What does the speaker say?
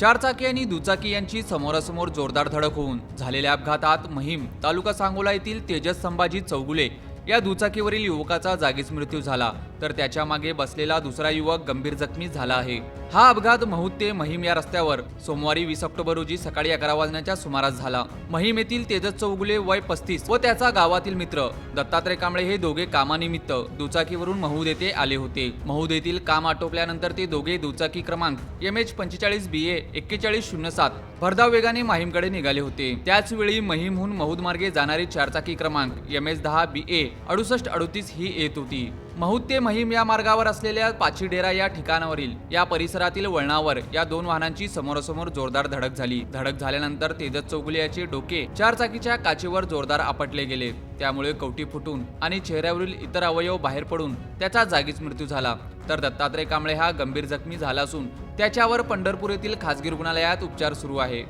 चारचाकी आणि दुचाकी यांची समोरासमोर जोरदार धडक होऊन झालेल्या अपघातात महिम तालुका सांगोला येथील तेजस संभाजी चौगुले या दुचाकीवरील युवकाचा जागीच मृत्यू झाला. तर त्याच्यामागे बसलेला दुसरा युवक गंभीर जखमी झाला आहे. हा अपघात महूद ते महिम या रस्त्यावर सोमवारी वीस ऑक्टोबर रोजी सकाळी अकरा वाजण्याच्या सुमारास झाला. महिम येथील तेजस चौगुले वय पस्तीस व त्याचा गावातील मित्र दत्तात्रय कांबळे हे दोघे कामानिमित्त दुचाकीवरून महूद येथे आले होते. महूद येथील काम आटोपल्यानंतर ते दोघे दुचाकी क्रमांक एम एच पंचेचाळीस बी ए एक्केचाळीस शून्य सात भरधाव वेगाने माहीमकडे निघाले होते. त्याचवेळी महिमहून महूद मार्गे जाणारी चारचाकी क्रमांक एम एच दहा बी ए अडुसष्ट अडुतीस ही येत होती. महूद ते महिम या मार्गावर असलेल्या पाचीडेरा या ठिकाणावरील या परिसरातील वळणावर या दोन वाहनांची समोरासमोर जोरदार धडक झाली. धडक झाल्यानंतर तेजस चौगुले याचे डोके चार चाकीच्या काचेवर जोरदार आपटले गेले. त्यामुळे कवटी फुटून आणि चेहऱ्यावरील इतर अवयव बाहेर पडून त्याचा जागीच मृत्यू झाला. तर दत्तात्रय कांबळे हा गंभीर जखमी झाला असून त्याच्यावर पंढरपूर येथील खासगी रुग्णालयात उपचार सुरू आहे.